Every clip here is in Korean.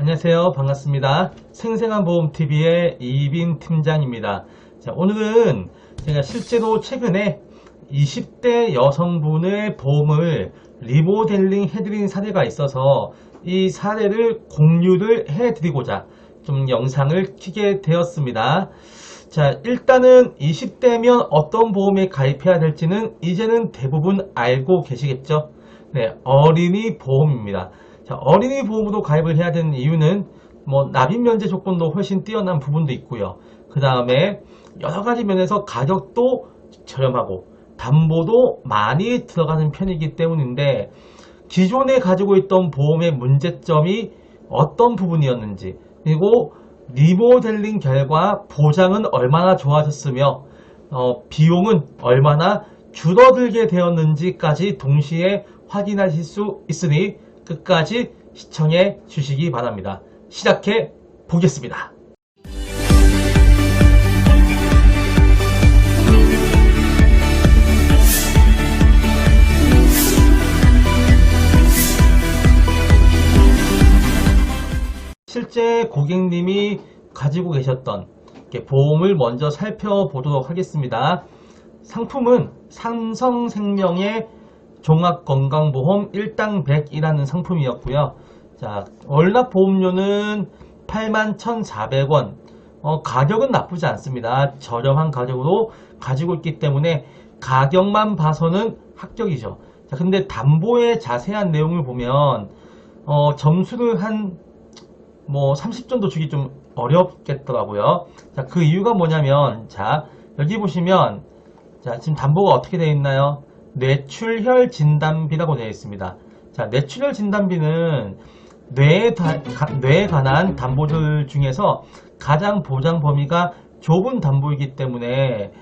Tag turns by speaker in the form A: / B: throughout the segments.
A: 안녕하세요. 반갑습니다. 생생한 보험TV의 이빈 팀장입니다. 자, 오늘은 제가 실제로 최근에 20대 여성분의 보험을 리모델링 해드린 사례가 있어서 이 사례를 공유를 해드리고자 좀 영상을 키게 되었습니다. 자, 일단은 20대면 어떤 보험에 가입해야 될지는 이제는 대부분 알고 계시겠죠? 네, 어린이 보험입니다. 자, 어린이 보험으로 가입을 해야 되는 이유는 뭐 납입 면제 조건도 훨씬 뛰어난 부분도 있고요. 그 다음에 여러 가지 면에서 가격도 저렴하고 담보도 많이 들어가는 편이기 때문인데 기존에 가지고 있던 보험의 문제점이 어떤 부분이었는지 그리고 리모델링 결과 보장은 얼마나 좋아졌으며 어, 비용은 얼마나 줄어들게 되었는지까지 동시에 확인하실 수 있으니 끝까지 시청해 주시기 바랍니다. 시작해 보겠습니다. 실제 고객님이 가지고 계셨던 보험을 먼저 살펴보도록 하겠습니다. 상품은 삼성생명의 종합건강보험 1당 100이라는 상품이었고요. 자, 월납보험료는 81,400원. 어, 가격은 나쁘지 않습니다. 저렴한 가격으로 가지고 있기 때문에 가격만 봐서는 합격이죠. 자, 근데 담보의 자세한 내용을 보면 어, 점수를 한 뭐 30점도 주기 좀 어렵겠더라고요. 자, 그 이유가 뭐냐면 자, 여기 보시면 자, 지금 담보가 어떻게 되어 있나요? 뇌출혈 진단비라고 되어 있습니다. 자, 뇌출혈 진단비는 뇌에, 다- 가- 뇌에 관한 담보들 중에서 가장 보장 범위가 좁은 담보이기 때문에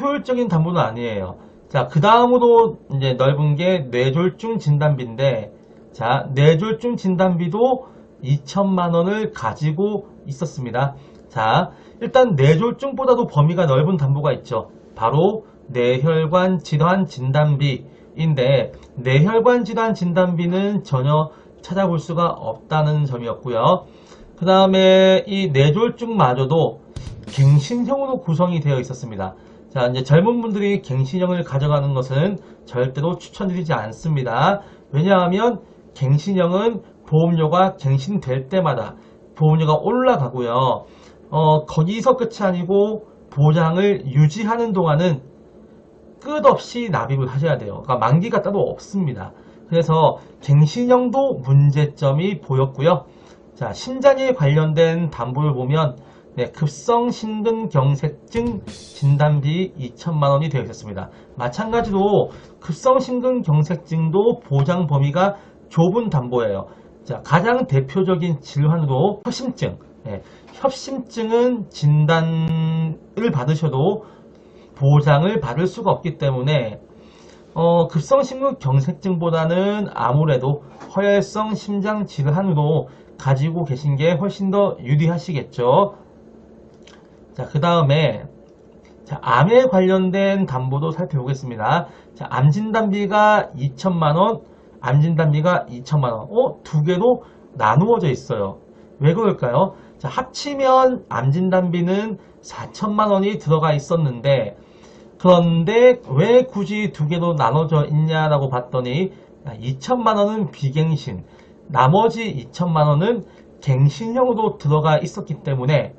A: 효율적인 담보는 아니에요. 자, 그 다음으로 이제 넓은 게 뇌졸중 진단비인데, 자, 뇌졸중 진단비도 2천만 원을 가지고 있었습니다. 자, 일단 뇌졸중보다도 범위가 넓은 담보가 있죠. 바로 뇌혈관 질환 진단비인데 뇌혈관 질환 진단비는 전혀 찾아볼 수가 없다는 점이었고요. 그 다음에 이 뇌졸중마저도 갱신형으로 구성이 되어 있었습니다. 자, 이제 젊은 분들이 갱신형을 가져가는 것은 절대로 추천드리지 않습니다. 왜냐하면 갱신형은 보험료가 갱신될 때마다 보험료가 올라가고요. 어, 거기서 끝이 아니고 보장을 유지하는 동안은 끝없이 납입을 하셔야 돼요. 그러니까 만기가 따로 없습니다. 그래서 갱신형도 문제점이 보였고요. 자, 신장에 관련된 담보를 보면 네, 급성 심근경색증 진단비 2천만 원이 되어 있었습니다. 마찬가지로 급성 심근경색증도 보장 범위가 좁은 담보예요. 자, 가장 대표적인 질환으로 협심증. 네, 협심증은 진단을 받으셔도 보장을 받을 수가 없기 때문에 어, 급성 심근 경색증보다는 아무래도 허혈성 심장 질환으로 가지고 계신 게 훨씬 더 유리하시겠죠. 자, 그 다음에 자, 암에 관련된 담보도 살펴보겠습니다. 자, 암 진단비가 2천만 원, 암 진단비가 2천만 원. 어, 두 개로 나누어져 있어요. 왜 그럴까요? 자, 합치면 암 진단비는 4천만 원이 들어가 있었는데 그런데 왜 굳이 두 개로 나눠져 있냐라고 봤더니 2천만 원은 비갱신, 나머지 2천만 원은 갱신형으로 들어가 있었기 때문에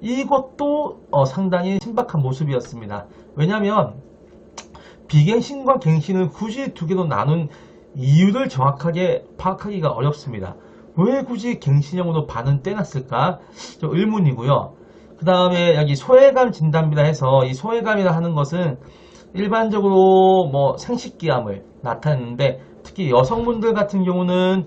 A: 이것도 어, 상당히 신박한 모습이었습니다. 왜냐하면 비갱신과 갱신을 굳이 두 개로 나눈 이유를 정확하게 파악하기가 어렵습니다. 왜 굳이 갱신형으로 반은 떼놨을까? 좀 의문이고요. 그 다음에 여기 소외감 진단비라 해서 이 소외감이라 하는 것은 일반적으로 뭐 생식기암을 나타내는데 특히 여성분들 같은 경우는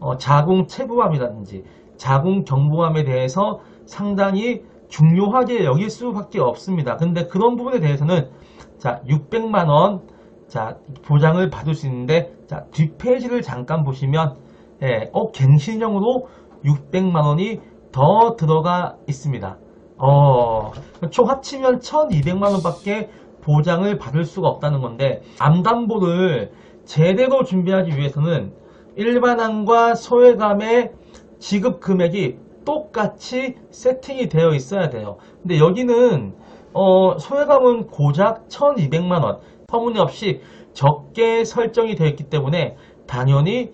A: 어, 자궁 체부암이라든지 자궁 경부암에 대해서 상당히 중요하게 여길 수밖에 없습니다. 근데 그런 부분에 대해서는 자 600만 원 자, 보장을 받을 수 있는데, 자, 뒷페이지를 잠깐 보시면, 예, 어, 갱신형으로 600만 원이 더 들어가 있습니다. 어, 총 합치면 1200만 원밖에 보장을 받을 수가 없다는 건데, 암담보를 제대로 준비하기 위해서는 일반암과 소외감의 지급 금액이 똑같이 세팅이 되어 있어야 돼요. 근데 여기는 어, 소외감은 고작 1200만원 터무니없이 적게 설정이 되어 있기 때문에 당연히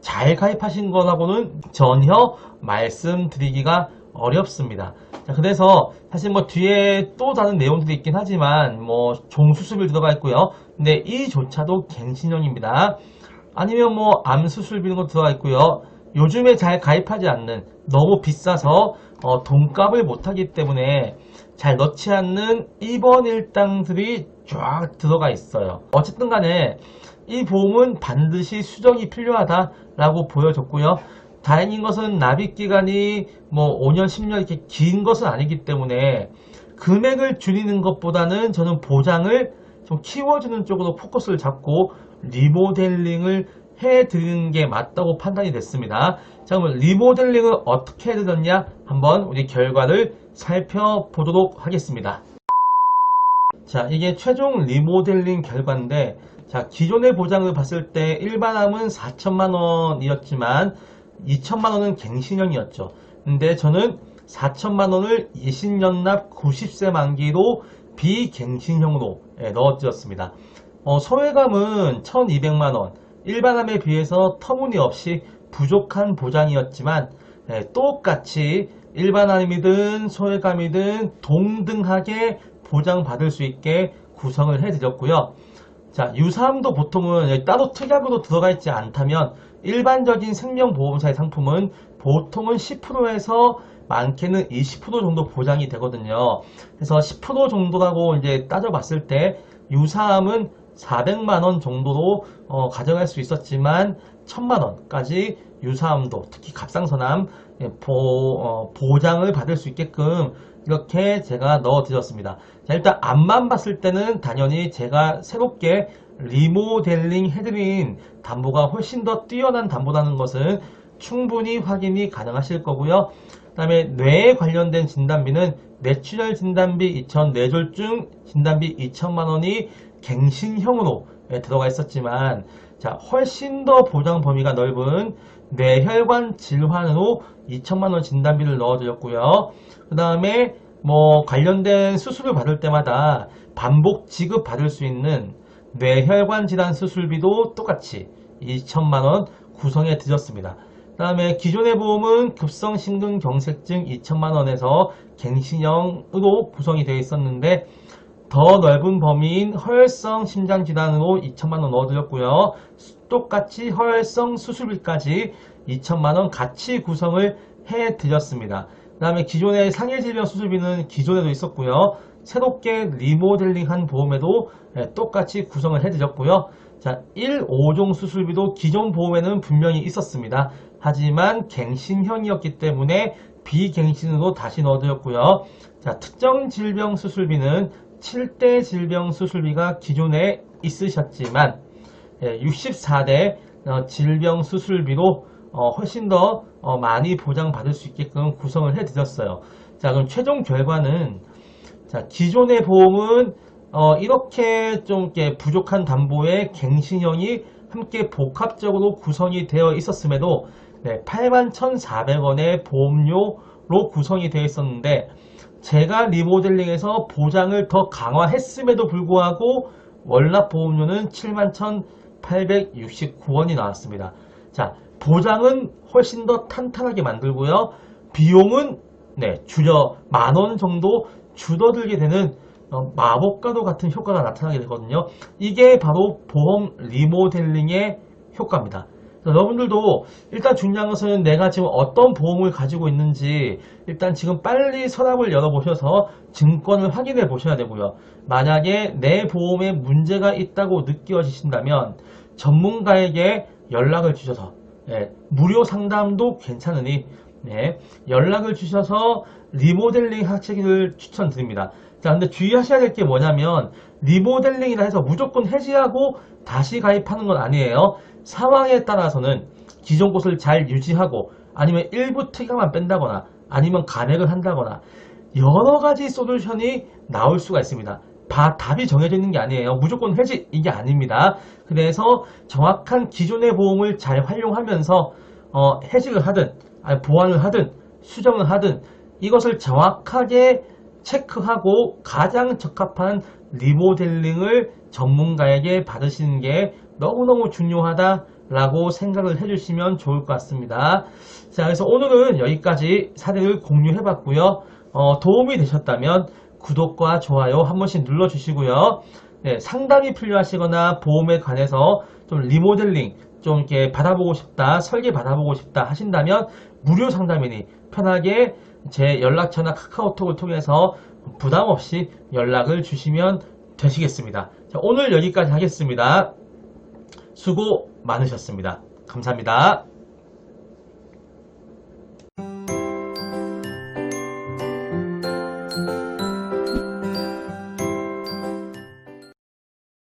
A: 잘 가입하신 거라고는 전혀 말씀드리기가 어렵습니다. 자, 그래서 사실 뭐 뒤에 또 다른 내용들이 있긴 하지만 뭐 종수술비 들어가 있고요. 근데 이조차도 갱신형입니다. 아니면 뭐 암수술비 이런 거 들어가 있고요. 요즘에 잘 가입하지 않는 너무 비싸서 어, 돈값을 못하기 때문에 잘 넣지 않는 입원 일당들이 쫙 들어가 있어요. 어쨌든 간에 이 보험은 반드시 수정이 필요하다라고 보여졌고요. 다행인 것은 납입 기간이 뭐 5년, 10년 이렇게 긴 것은 아니기 때문에 금액을 줄이는 것보다는 저는 보장을 좀 키워주는 쪽으로 포커스를 잡고 리모델링을 해드리는 게 맞다고 판단이 됐습니다. 자, 그럼 리모델링을 어떻게 해드렸냐? 한번 우리 결과를 살펴보도록 하겠습니다. 자, 이게 최종 리모델링 결과인데, 자, 기존의 보장을 봤을 때 일반암은 4천만원이었지만, 2천만 원은 갱신형이었죠. 근데 저는 4천만 원을 예신연납 90세 만기로 비갱신형으로 예, 넣어드렸습니다. 어, 소외감은 1200만 원, 일반암에 비해서 터무니없이 부족한 보장이었지만 예, 똑같이 일반암이든 소외감이든 동등하게 보장받을 수 있게 구성을 해드렸고요. 자, 유사암도 보통은 따로 특약으로 들어가 있지 않다면 일반적인 생명보험사의 상품은 보통은 10%에서 많게는 20% 정도 보장이 되거든요. 그래서 10% 정도라고 이제 따져봤을 때 유사암은 400만원 정도로 어, 가져갈 수 있었지만 1000만원까지 유사암도 특히 갑상선암 예, 보, 어, 장을 받을 수 있게끔 이렇게 제가 넣어 드렸습니다. 자, 일단 앞만 봤을 때는 당연히 제가 새롭게 리모델링 해드린 담보가 훨씬 더 뛰어난 담보라는 것은 충분히 확인이 가능하실 거고요. 그 다음에 뇌에 관련된 진단비는 뇌출혈 진단비 2천, 뇌졸중 진단비 2천만원이 갱신형으로 들어가 있었지만 자 훨씬 더 보장 범위가 넓은 뇌혈관 질환으로 2천만원 진단비를 넣어드렸고요. 그 다음에 뭐 관련된 수술을 받을 때마다 반복 지급 받을 수 있는 뇌혈관 질환 수술비도 똑같이 2천만원 구성해 드렸습니다. 그 다음에 기존의 보험은 급성심근경색증 2천만원에서 갱신형으로 구성이 되어 있었는데 더 넓은 범위인 허혈성 심장질환으로 2천만원 넣어드렸고요. 똑같이 허혈성 수술비까지 2천만원 같이 구성을 해드렸습니다. 그 다음에 기존의 상해질병 수술비는 기존에도 있었고요. 새롭게 리모델링한 보험에도 예, 똑같이 구성을 해드렸고요. 자, 1, 5종 수술비도 기존 보험에는 분명히 있었습니다. 하지만 갱신형이었기 때문에 비갱신으로 다시 넣어드렸고요. 자, 특정 질병 수술비는 7대 질병 수술비가 기존에 있으셨지만 64대 예, 어, 질병 수술비로 어, 훨씬 더 어, 많이 보장받을 수 있게끔 구성을 해드렸어요. 자 그럼 최종 결과는 자 기존의 보험은 이렇게 좀 부족한 담보의 갱신형이 함께 복합적으로 구성이 되어 있었음에도 네, 81,400원의 보험료로 구성이 되어 있었는데 제가 리모델링해서 보장을 더 강화했음에도 불구하고 월납 보험료는 71,869원이 나왔습니다. 자, 보장은 훨씬 더 탄탄하게 만들고요. 비용은 네, 줄여 만 원 정도 줄어들게 되는 어, 마법과도 같은 효과가 나타나게 되거든요. 이게 바로 보험 리모델링의 효과입니다. 여러분들도 일단 중요한 것은 내가 지금 어떤 보험을 가지고 있는지 일단 지금 빨리 서랍을 열어보셔서 증권을 확인해 보셔야 되고요. 만약에 내 보험에 문제가 있다고 느껴지신다면 전문가에게 연락을 주셔서 예, 무료 상담도 괜찮으니 네, 연락을 주셔서 리모델링 하시기를 추천드립니다. 자, 근데 주의하셔야 될 게 뭐냐면 리모델링이라 해서 무조건 해지하고 다시 가입하는 건 아니에요. 상황에 따라서는 기존 곳을 잘 유지하고 아니면 일부 특약만 뺀다거나 아니면 감액을 한다거나 여러 가지 솔루션이 나올 수가 있습니다. 다 답이 정해져 있는 게 아니에요. 무조건 해지 이게 아닙니다. 그래서 정확한 기존의 보험을 잘 활용하면서 어, 해직을 하든 아니, 보완을 하든 수정을 하든 이것을 정확하게 체크하고 가장 적합한 리모델링을 전문가에게 받으시는 게 너무너무 중요하다라고 생각을 해주시면 좋을 것 같습니다. 자, 그래서 오늘은 여기까지 사례를 공유해 봤고요. 어, 도움이 되셨다면 구독과 좋아요 한 번씩 눌러주시고요. 네, 상담이 필요하시거나 보험에 관해서 좀 리모델링 좀 이렇게 받아보고 싶다, 설계 받아보고 싶다 하신다면 무료 상담이니 편하게 제 연락처나 카카오톡을 통해서 부담 없이 연락을 주시면 되시겠습니다. 자, 오늘 여기까지 하겠습니다. 수고 많으셨습니다. 감사합니다.